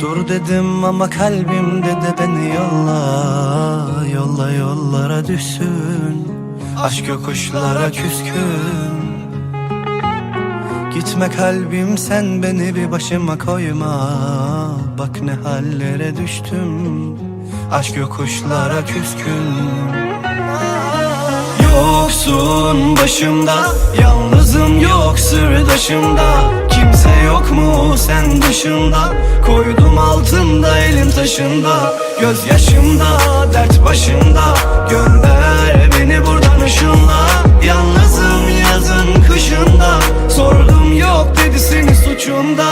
dur dedim ama kalbim dedi beni yolla Yolla yollara düşsün. Aşk yokuşlara küskün. Gitme kalbim sen beni bir başıma koyma. Bak ne hallere düştüm. Aşk yokuşlara küskün. Yoksun başımda Yalnızım yok sırdaşımda. Kimse yok sen dışında. Koydum altında elim taşında. Göz yaşımda dert başımda Gönder beni buradan ışınla. Yalnızım yazın kışında. Sordum yok dedi senin suçunda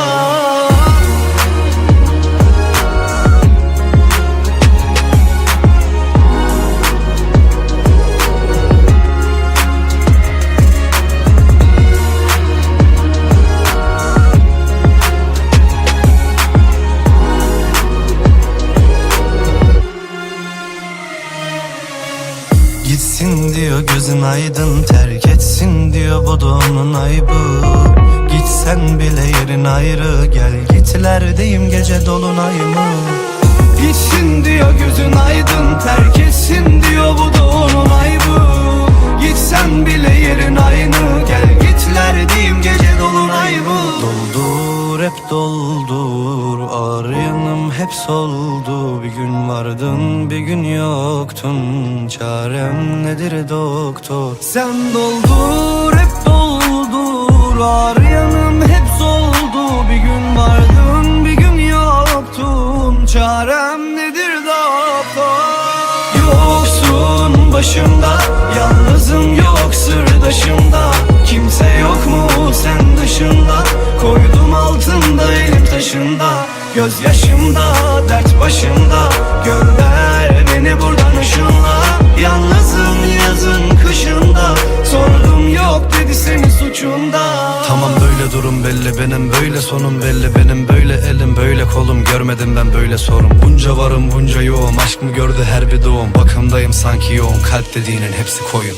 Gitsin diyor gözün aydın terk etsin diyor bu da onun aybı Gitsen bile yerin ayrı gel gitlerdeyim gece dolunay mı Gitsin diyor gözün doldur ağır hep soldu. Bir gün vardın bir gün yoktun. Çarem nedir doktor? Sen doldur hep doldur. Ağır hep soldu. Bir gün vardın bir gün yoktun. Çarem nedir doktor? Yoksun başımda Yalnızım elim taşında Göz yaşımda dert başımda Gönder beni buradan ışınla. Yalnızım yazın kışında. Sordum yok dedi senin suçunda. Tamam böyle durum belli. Benim böyle sonum belli. Benim böyle elim böyle kolum. Görmedim ben böyle sorun. Bunca varım bunca yoğum aşk mı gördü her bir doğum? Bakımdayım sanki yoğun. Kalp dediğinin hepsi koyun